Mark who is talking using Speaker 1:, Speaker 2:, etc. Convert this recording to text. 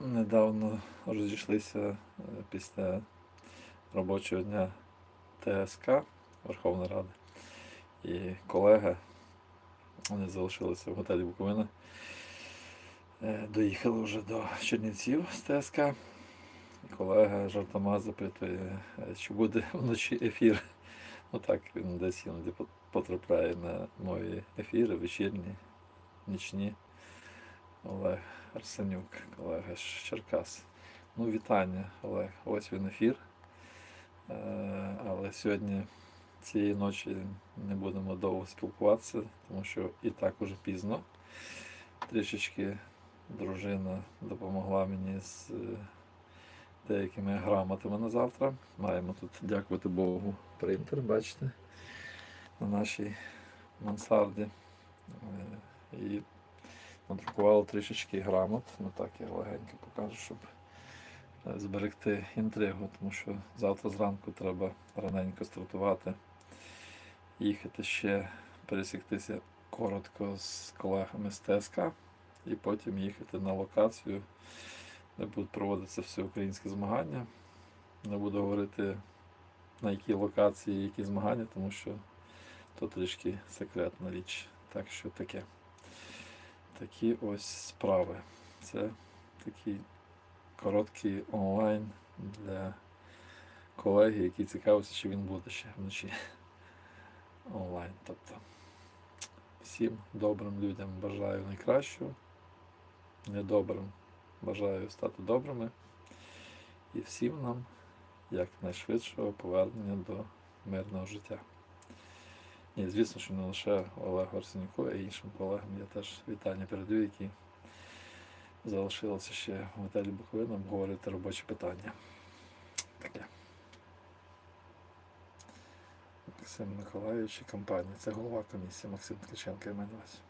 Speaker 1: недавно розійшлися е, після робочого дня ТСК Верховної Ради. І колеги вони залишилися в готелі Буковина. Е, Доїхали вже до Чернівців з ТСК. Колега жартома запитує, е, чи буде вночі ефір. Ну так, він десь іноді потрапляє на мої ефіри, вечірні, нічні. Олег Арсенюк, колега з Черкас. Ну, вітання, Олег. Ось він ефір. Е, Але сьогодні цієї ночі не будемо довго спілкуватися, тому що і так уже пізно. Трішечки дружина допомогла мені з е, деякими грамотами на завтра. Маємо тут, дякувати Богу, принтер, бачите, на нашій мансарді. Е, І надрукували трішечки грамот. Ну так я легенько покажу, щоб е, зберегти інтригу, тому що завтра зранку треба раненько стартувати, їхати ще пересіктися коротко з колегами з ТСК і потім їхати на локацію, де будуть проводитися всеукраїнські змагання. Не буду говорити на якій локації які змагання, тому що то трішки секретна річ. Так що таке. Такі ось справи. Це такий короткий онлайн для колеги, які цікавляться, чи він буде ще вночі онлайн. Тобто всім добрим людям бажаю найкращого, недобрим бажаю стати добрими і всім нам якнайшвидшого повернення до мирного життя. І звісно, що не лише Олегу Арсенюку, а й іншим колегам я теж вітання передаю, які залишилися ще в готелі Буковина обговорювати робочі питання. Таке. Максим Миколаївич і компанія. Це голова комісії Максим Ткаченко і мене вас.